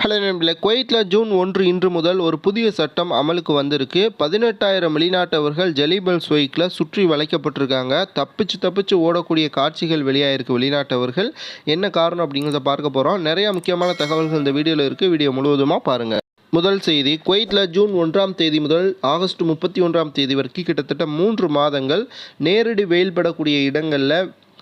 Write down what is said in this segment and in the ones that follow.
Hello நண்பர்களே குவைத்தில் June ஒன்று இன்று முதல் ஒரு புதிய சட்டம் அமலுக்கு வந்திருக்கு. பதினெட்டாயிரம் வெளிநாட்டவர்கள் ஜெலிபல்ஸ் ஸ்வைக்கில் சுற்றி வளைக்கப்பட்டிருக்காங்க. தப்பிச்சு தப்பிச்சு ஓடக்கூடிய காட்சிகள் வெளியாயிருக்கு வெளிநாட்டவர்கள். என்ன காரணம் அப்படிங்கிறத பார்க்க போகிறோம் நிறைய முக்கியமான தகவல்கள் இந்த வீடியோவில் இருக்குது வீடியோ முழுவதுமாக பாருங்கள் முதல் செய்தி குவைத்தில் ஜூன் ஒன்றாம் தேதி முதல் ஆகஸ்ட் முப்பத்தி ஒன்றாம் தேதி வரைக்கும் கிட்டத்தட்ட மூன்று மாதங்கள் நேரடி வெயில் படக்கூடிய இடங்களில்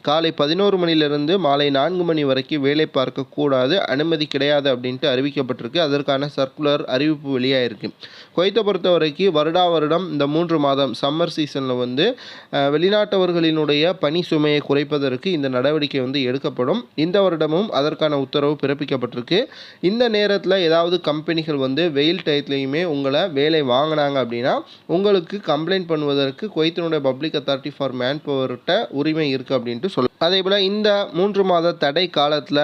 காலை பதினோரு மணிலிருந்து மாலை நான்கு மணி வரைக்கும் வேலை பார்க்கக்கூடாது அனுமதி கிடையாது அப்படின்ட்டு அறிவிக்கப்பட்டிருக்கு. அதற்கான சர்க்குலர் அறிவிப்பு வெளியாகிருக்கு குவைத்தை பொறுத்த வரைக்கும் வருடா வருடம் இந்த மூன்று மாதம் சம்மர் சீசனில் வந்து வெளிநாட்டவர்களினுடைய பணி சுமையை குறைப்பதற்கு இந்த நடவடிக்கை வந்து எடுக்கப்படும். இந்த வருடமும் அதற்கான உத்தரவு பிறப்பிக்கப்பட்டிருக்கு. இந்த நேரத்தில் ஏதாவது கம்பெனிகள் வந்து வெயில் டயத்துலையுமே உங்களை வேலை வாங்கினாங்க அப்படின்னா உங்களுக்கு கம்ப்ளைண்ட் பண்ணுவதற்கு குவைத்தினுடைய பப்ளிக் அத்தாரிட்டி ஃபார் மேன் பவர்கிட்ட உரிமை இருக்குது அப்படின்ட்டு o அதே போல் இந்த மூன்று மாத தடை காலத்தில்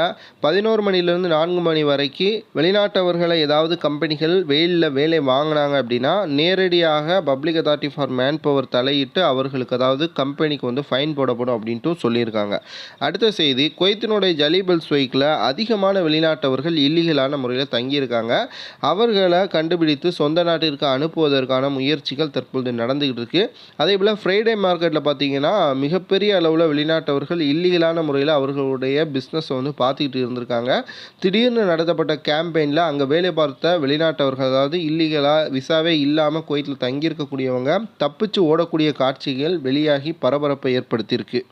பதினோரு மணிலேருந்து நான்கு மணி வரைக்கும் வெளிநாட்டவர்களை ஏதாவது கம்பெனிகள் வெயிலில் வேலை வாங்கினாங்க அப்படின்னா நேரடியாக public authority for man power தலையிட்டு அவர்களுக்கு அதாவது கம்பெனிக்கு வந்து ஃபைன் போடப்படும் அப்படின்ட்டு சொல்லியிருக்காங்க. அடுத்த செய்தி குவைத்தினுடைய ஜலிபல் ஸ்வைக்கில் அதிகமான வெளிநாட்டவர்கள் இல்லீகலான முறையில் தங்கியிருக்காங்க. அவர்களை கண்டுபிடித்து சொந்த நாட்டிற்கு அனுப்புவதற்கான முயற்சிகள் தற்பொழுது நடந்துகிட்டு இருக்கு. அதே போல் ஃப்ரைடே மார்க்கெட்டில் பார்த்தீங்கன்னா மிகப்பெரிய அளவில் வெளிநாட்டவர்கள் இல்லீகலான முறையில் அவர்களுடைய பிஸ்னஸை வந்து பார்த்துக்கிட்டு இருந்திருக்காங்க. திடீர்னு நடத்தப்பட்ட கேம்பெயினில் அங்கே வேலை பார்த்த வெளிநாட்டவர்கள் அதாவது இல்லீகலாக விசாவே இல்லாமல் குவைத்தில் தங்கியிருக்கக்கூடியவங்க தப்பிச்சு ஓடக்கூடிய காட்சிகள் வெளியாகி பரபரப்பை ஏற்படுத்தியிருக்கு.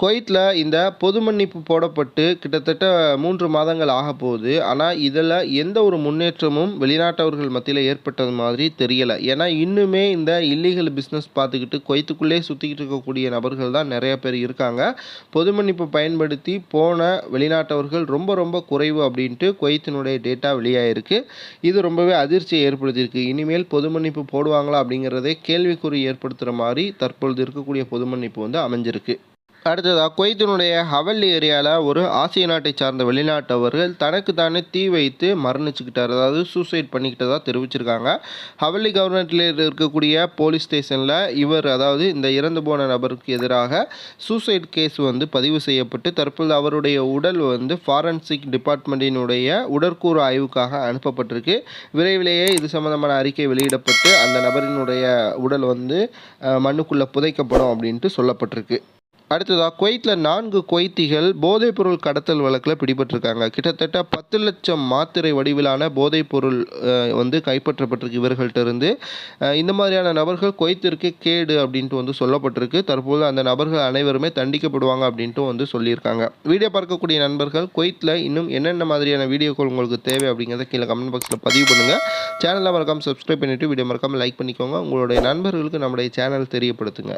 குவைத்தில் இந்த பொது மன்னிப்பு போடப்பட்டு கிட்டத்தட்ட மூன்று மாதங்கள் ஆக போகுது. ஆனால் இதில் எந்த ஒரு முன்னேற்றமும் வெளிநாட்டவர்கள் மத்தியில் ஏற்பட்டது மாதிரி தெரியலை. ஏன்னா இன்னுமே இந்த இல்லீகல் பிஸ்னஸ் பார்த்துக்கிட்டு குவைத்துக்குள்ளே சுற்றிக்கிட்டு இருக்கக்கூடிய நபர்கள் தான் நிறைய பேர் இருக்காங்க. பொது மன்னிப்பு பயன்படுத்தி போன வெளிநாட்டவர்கள் ரொம்ப ரொம்ப குறைவு அப்படின்ட்டு குவைத்தினுடைய டேட்டா வெளியாகிருக்கு இது ரொம்பவே அதிர்ச்சியை ஏற்படுத்தியிருக்கு. இனிமேல் பொது மன்னிப்பு போடுவாங்களா அப்படிங்கிறதே கேள்விக்குறி ஏற்படுத்துகிற மாதிரி தற்பொழுது இருக்கக்கூடிய பொது மன்னிப்பு வந்து அமைஞ்சிருக்கு. அடுத்ததாக குவைத்தினுடைய ஹவல்லி ஏரியாவில் ஒரு ஆசிய நாட்டை சார்ந்த வெளிநாட்டவர்கள் தனக்கு தானே தீ வைத்து மரணிச்சுக்கிட்டார். அதாவது சூசைட் பண்ணிக்கிட்டதாக தெரிவிச்சிருக்காங்க. ஹவல்லி கவர்மெண்ட்டில் இருக்கக்கூடிய போலீஸ் ஸ்டேஷனில் இவர் அதாவது இந்த இறந்து போன நபருக்கு எதிராக சூசைட் கேஸ் வந்து பதிவு செய்யப்பட்டு தற்போது அவருடைய உடல் வந்து ஃபாரன்சிக் டிபார்ட்மெண்ட்டினுடைய உடற்கூறு ஆய்வுக்காக அனுப்பப்பட்டிருக்கு. விரைவிலேயே இது சம்பந்தமான அறிக்கை வெளியிடப்பட்டு அந்த நபரினுடைய உடல் வந்து மண்ணுக்குள்ளே புதைக்கப்படும் அப்படின்ட்டு சொல்லப்பட்டிருக்கு. அடுத்ததாக குவைத்தில் நான்கு குவைத்திகள் போதைப்பொருள் கடத்தல் வழக்கில் பிடிபட்டிருக்காங்க. கிட்டத்தட்ட பத்து லட்சம் மாத்திரை வடிவிலான போதைப்பொருள் வந்து கைப்பற்றப்பட்டிருக்கு இவர்கள்ட்ட இருந்து இந்த மாதிரியான நபர்கள் குவைத்திற்கு கேடு அப்படின்ட்டு வந்து சொல்லப்பட்டிருக்கு. தற்போது அந்த நபர்கள் அனைவருமே தண்டிக்கப்படுவாங்க அப்படின்ட்டு வந்து சொல்லியிருக்காங்க. வீடியோ பார்க்கக்கூடிய நண்பர்கள் குவைத்தில் இன்னும் என்னென்ன மாதிரியான வீடியோக்கள் உங்களுக்கு தேவை அப்படிங்கிறத கீழே கமெண்ட் பாக்ஸில் பதிவு பண்ணுங்கள் சேனலில் மறக்காமல் சப்ஸ்கிரைப் பண்ணிவிட்டு வீடியோ மறக்காமல் லைக் பண்ணிக்கோங்க. உங்களுடைய நண்பர்களுக்கு நம்முடைய சேனல் தெரியப்படுத்துங்க.